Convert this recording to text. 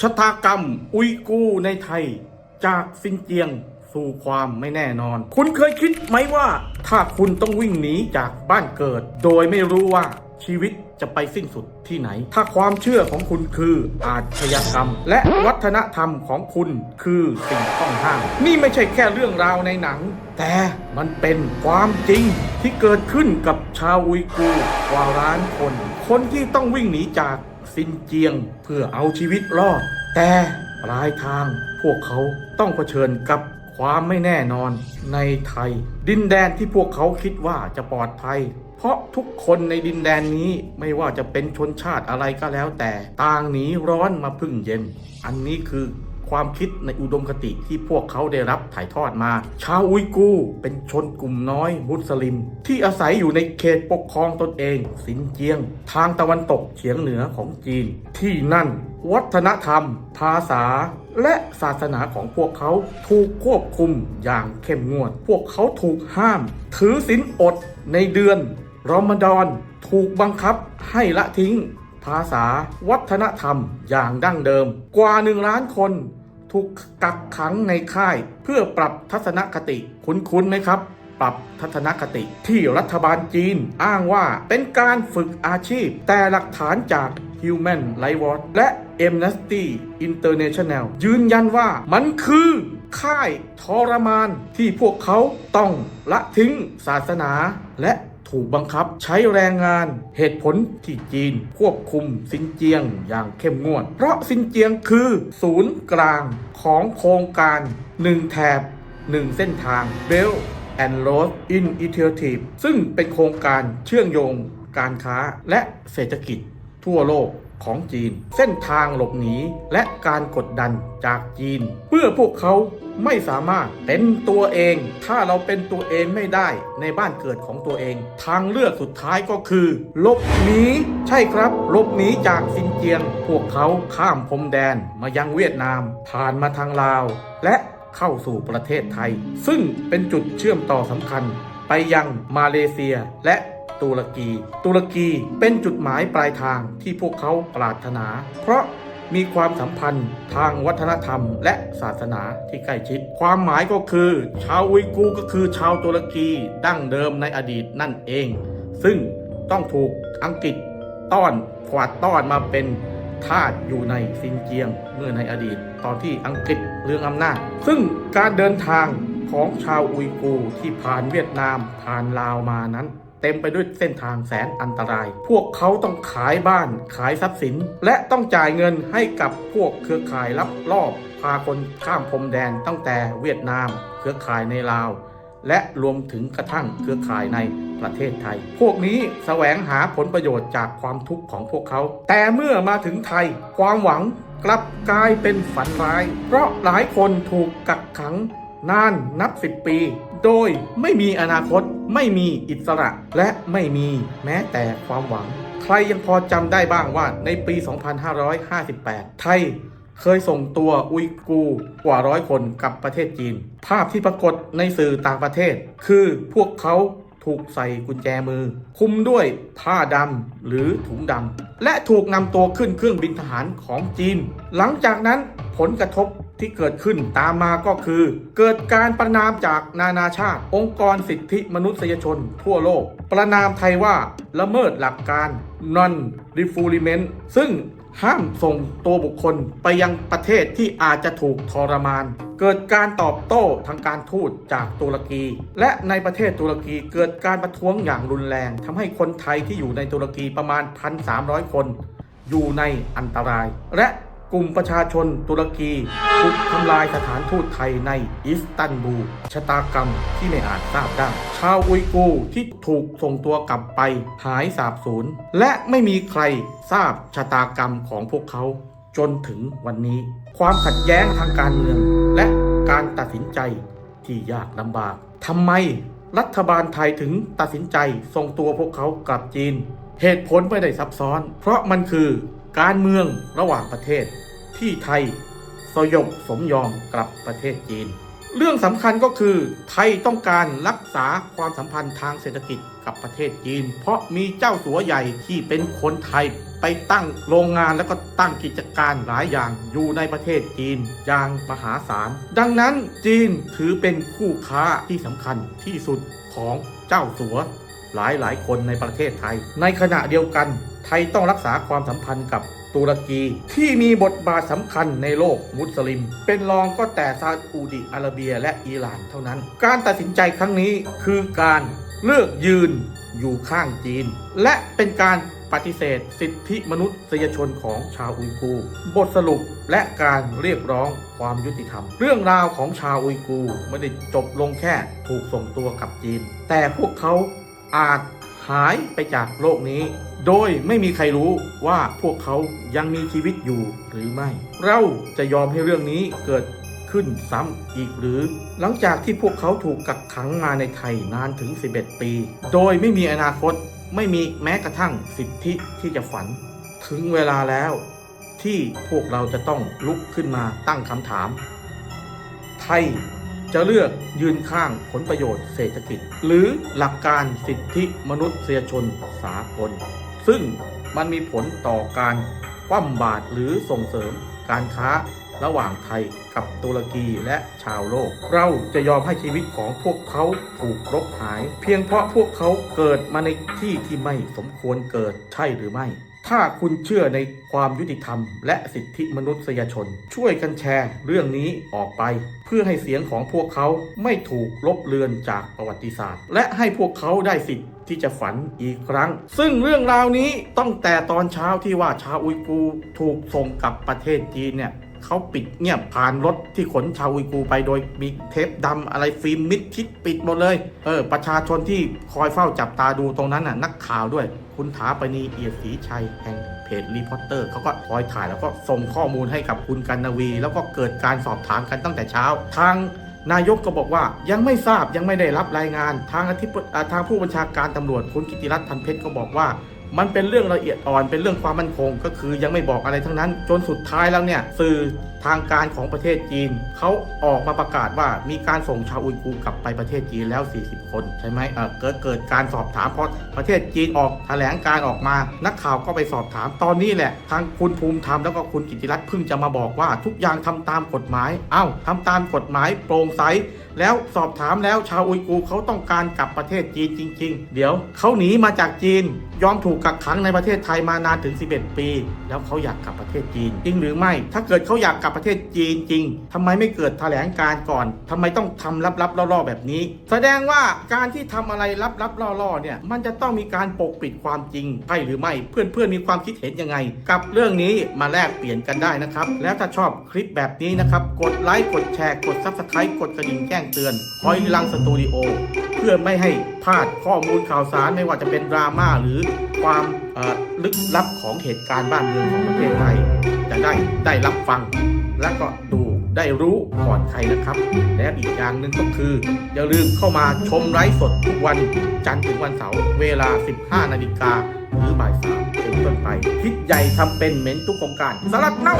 ชะตากรรม อุยกูในไทย จากซินเจียง สู่ความไม่แน่นอน คุณเคยคิดไหมว่า ถ้าคุณต้องวิ่งหนีจากบ้านเกิด โดยไม่รู้ว่าชีวิตจะไปสิ้นสุดที่ไหน ถ้าความเชื่อของคุณคืออาชญากรรม และวัฒนธรรมของคุณคือสิ่งต้องห้าม นี่ไม่ใช่แค่เรื่องราวในหนัง แต่มันเป็นความจริงที่เกิดขึ้นกับชาวอุยกูกว่าล้านคน คนที่ต้องวิ่งหนีจาก ซินเจียง เพื่อเอาชีวิตรอด แต่ปลายทางพวกเขาต้องเผชิญกับความไม่แน่นอนในไทย ดินแดนที่พวกเขาคิดว่าจะปลอดภัย เพราะทุกคนในดินแดนนี้ไม่ว่าจะเป็นชนชาติอะไรก็แล้วแต่ ต่างหนีร้อนมาพึ่งเย็น อันนี้คือ ความคิดในอุดมคติที่พวกเขาได้รับถ่ายทอดมา ชาวอุยกูเป็นชนกลุ่มน้อยมุสลิม ที่อาศัยอยู่ในเขตปกครองตนเอง สินเจียง ทางตะวันตกเฉียงเหนือของจีน ที่นั่น วัฒนธรรม ภาษาและศาสนาของพวกเขาถูกควบคุมอย่างเข้มงวด พวกเขาถูกห้าม ถือศีลอดในเดือนรอมฎอน ถูกบังคับให้ละทิ้ง ภาษา วัฒนธรรมอย่างดั้งเดิม กว่าหนึ่งล้านคนถูกกักขังในค่าย เพื่อปรับทัศนคติ คุ้นๆไหมครับ ปรับทัศนคติ ที่รัฐบาลจีนอ้างว่าเป็นการฝึกอาชีพ แต่หลักฐานจาก Human Rights Watch และ Amnesty International ยืนยันว่ามันคือค่ายทรมานที่พวกเขาต้องละทิ้งศาสนาและ ถูกบังคับใช้แรงงานเหตุผลที่จีน ควบคุมซินเจียงอย่างเข้มงวด เพราะซินเจียงคือศูนย์กลางของโครงการ1แถบ1เส้นทาง Belt and Road Initiative ซึ่งเป็นโครงการเชื่อมโยงการค้าและเศรษฐกิจทั่วโลก ของจีน เส้นทางหลบหนีและการกดดันจากจีนเพื่อพวกเขาไม่สามารถเป็นตัวเอง ถ้าเราเป็นตัวเองไม่ได้ในบ้านเกิดของตัวเอง ทางเลือกสุดท้ายก็คือหลบหนีใช่ครับหลบหนีจากซินเจียง พวกเขาข้ามพรมแดนมายังเวียดนาม ผ่านมาทางลาว และเข้าสู่ประเทศไทย ซึ่งเป็นจุดเชื่อมต่อสำคัญไปยังมาเลเซียและ ตุรกี ตุรกีเป็นจุดหมายปลายทางที่พวกเขาปรารถนา เพราะมีความสัมพันธ์ทางวัฒนธรรมและศาสนาที่ใกล้ชิด ความหมายก็คือ ชาวอุยกูร์ก็คือชาวตุรกีดั้งเดิมในอดีตนั่นเอง ซึ่งต้องถูกอังกฤษต้อนขวาดต้อนมาเป็นทาสอยู่ในซินเจียงเมื่อในอดีต ตอนที่อังกฤษเรืองอำนาจ ซึ่งการเดินทางของชาวอุยกูร์ที่ผ่านเวียดนามผ่านลาวมานั้น เต็มไปด้วยเส้นทางแสนอันตราย พวกเขาต้องขายบ้านขายทรัพย์สิน และต้องจ่ายเงินให้กับพวกเครือข่ายลับลอบพาคนข้ามพรมแดนตั้งแต่เวียดนาม เครือข่ายในลาว และรวมถึงกระทั่งเครือข่ายในประเทศไทย พวกนี้แสวงหาผลประโยชน์จากความทุกข์ของพวกเขา แต่เมื่อมาถึงไทย ความหวังกลับกลายเป็นฝันร้าย เพราะหลายคนถูกกักขังนานนับสิบปี โดยไม่มีอนาคต ไม่มีอิสระ และไม่มีแม้แต่ความหวัง ใครยังพอจำได้บ้างว่าในปี 2558 ไทยเคยส่งตัวอุยกูร์กว่าร้อยคนกับประเทศจีน ภาพที่ปรากฏในสื่อต่างประเทศ คือพวกเขาถูกใส่กุญแจมือ คุมด้วยผ้าดำหรือถุงดำ และถูกนำตัวขึ้นเครื่องบินทหารของจีน หลังจากนั้นผลกระทบ ที่เกิดขึ้นตามมาก็คือ เกิดการประนามจากนานาชาติ องค์กรสิทธิมนุษยชน ทั่วโลก ประนามไทยว่าละเมิดหลักการ non refoulement ซึ่งห้ามส่งตัวบุคคลไปยังประเทศที่อาจจะถูกทรมาน เกิดการตอบโต้ทางการทูตจากตุรกี และในประเทศตุรกีเกิดการประท้วงอย่างรุนแรงทำให้คนไทยที่อยู่ในตุรกีประมาณ 1,300 คน อยู่ในอันตราย และ กลุ่มประชาชนตุรกีถูกทำลายสถานทูตไทยในอิสตันบูลชะตากรรมที่ไม่อาจทราบได้ ชาวอุยกูร์ที่ถูกส่งตัวกลับไปหายสาบสูญและไม่มีใครทราบชะตากรรมของพวกเขาจนถึงวันนี้ ความขัดแย้งทางการเมือง และการตัดสินใจที่ยากลำบากทำไมรัฐบาลไทยถึงตัดสินใจส่งตัวพวกเขากลับจีน เหตุผลไม่ได้ซับซ้อน เพราะมันคือ การเมืองระหว่างประเทศ ที่ไทยสยบสมยอมกลับประเทศจีน เรื่องสำคัญก็คือ ไทยต้องการรักษาความสัมพันธ์ทางเศรษฐกิจกับประเทศจีน เพราะมีเจ้าสัวใหญ่ที่เป็นคนไทยไปตั้งโรงงานแล้วก็ตั้งกิจการหลายอย่างอยู่ในประเทศจีนอย่างมหาศาล ดังนั้นจีนถือเป็นคู่ค้าที่สำคัญที่สุดของเจ้าสัวหลายหลายคนในประเทศไทย ในขณะเดียวกัน ไทยต้องรักษาความสัมพันธ์กับตุรกี ที่มีบทบาทสำคัญในโลกมุสลิม เป็นรองก็แต่ซาอุดิอาระเบียและอิหร่านเท่านั้น การตัดสินใจครั้งนี้คือการเลือกยืนอยู่ข้างจีน และเป็นการปฏิเสธสิทธิมนุษยชนของชาวอุยกูร์บทสรุปและการเรียกร้องความยุติธรรม เรื่องราวของชาวอุยกูร์ไม่ได้จบลงแค่ถูกส่งตัวกลับจีน แต่พวกเขาอาจ หายไปจากโลกนี้ โดยไม่มีใครรู้ว่าพวกเขายังมีชีวิตอยู่หรือไม่ เราจะยอมให้เรื่องนี้เกิดขึ้นซ้ำอีกหรือ หลังจากที่พวกเขาถูกกักขังมาในไทยนานถึง 11 ปี โดยไม่มีอนาคตไม่มีแม้กระทั่งสิทธิที่จะฝัน ถึงเวลาแล้วที่พวกเราจะต้องลุกขึ้นมาตั้งคำถาม ไทย จะเลือกยืนข้างผลประโยชน์เศรษฐกิจ หรือหลักการสิทธิมนุษยชนสากล ซึ่งมันมีผลต่อการคว่ำบาตรหรือส่งเสริมการค้าระหว่างไทยกับตุรกีและชาวโลก เราจะยอมให้ชีวิตของพวกเขาถูกรบหาย เพียงเพราะพวกเขาเกิดมาในที่ที่ไม่สมควรเกิดใช่หรือไม่ ถ้าคุณเชื่อในความยุติธรรม และสิทธิมนุษยชน ช่วยกันแชร์เรื่องนี้ออกไป เพื่อให้เสียงของพวกเขาไม่ถูกลบเลือนจากประวัติศาสตร์ และให้พวกเขาได้สิทธิ์ที่จะฝันอีกครั้ง ซึ่งเรื่องราวนี้ตั้งแต่ตอนเช้าที่ว่าชาวอุยกูร์ถูกส่งกลับประเทศจีนเนี่ย เขาปิดเงียบผ่านรถที่ขนชาวอุยกูไปโดยมีเทปดำอะไรฟิล์มมิดชิดปิดหมดเลยเออประชาชนที่คอยเฝ้าจับตาดูตรงนั้นน่ะนักข่าวด้วย คุณถาปณีเอียดศรีชัยแห่งเพจรีพอร์เตอร์เขาก็คอยถ่ายแล้วก็ส่งข้อมูลให้กับคุณกันนวี แล้วก็เกิดการสอบถามกันตั้งแต่เช้า ทางนายกก็บอกว่ายังไม่ทราบยังไม่ได้รับรายงาน ทางอธิบทางผู้บัญชาการตำรวจคุณกิติรัตน์พันเพชรก็บอกว่า มันเป็นเรื่องละเอียดอ่อนเป็นเรื่องความมั่นคง ก็คือยังไม่บอกอะไรทั้งนั้น จนสุดท้ายแล้วเนี่ยสื่อ ทางการของประเทศจีนเขาออกมาประกาศว่ามีการส่งชาวอุยกูร์กลับไปประเทศจีนแล้ว 40 คนใช่ไหมเออเกิดเกิดการสอบถามเพราะประเทศจีนออกแถลงการออกมา นักข่าวก็ไปสอบถามตอนนี้แหละ ทางคุณภูมิธรรมแล้วก็คุณกิติรัตน์เพิ่งจะมาบอกว่าทุกอย่างทำตามกฎหมาย เอ้าทำตามกฎหมายโปร่งใสแล้วสอบถามแล้วชาวอุยกูร์เขาต้องการกลับประเทศจีนจริง ๆ เดี๋ยวเขาหนีมาจากจีน ยอมถูกกักขังในประเทศไทยมานานถึง 11 ปี แล้วเขาอยากกลับประเทศจีนจริงหรือไม่ ถ้าเกิดเขาอยากกลับประเทศจีนจริงทำไมไม่เกิดแถลงการก่อนทำไมต้องทำลับๆล่อๆแบบนี้ แสดงว่าการที่ทำอะไรลับๆล่อๆเนี่ยมันจะต้องมีการปกปิดความจริงใช่หรือไม่เพื่อนๆมีความคิดเห็นยังไง กับเรื่องนี้มาแลกเปลี่ยนกันได้นะครับ แล้วถ้าชอบคลิปแบบนี้นะครับ กดไลค์กดแชร์กด Subscribe กดกระดิ่งแจ้งเตือนคอยลังสตูดิโอเพื่อไม่ให้พลาดข้อมูลข่าวสารไม่ว่าจะเป็นดราม่าหรือความลึกลับของเหตุการณ์บ้านเมืองของประเทศไทยจะได้ได้รับฟัง และก็ดูได้รู้ก่อนใครนะครับ และอีกอย่างหนึ่งก็คือ อย่าลืมเข้ามาชมไลฟ์สดทุกวันจันทร์ถึงวันเสาร์เวลา 15 นาฬิกาหรือบ่ายสามเป็นต้นไป คิดใหญ่ทำเป็นเหม็นทุกโครงการสลัดเน่า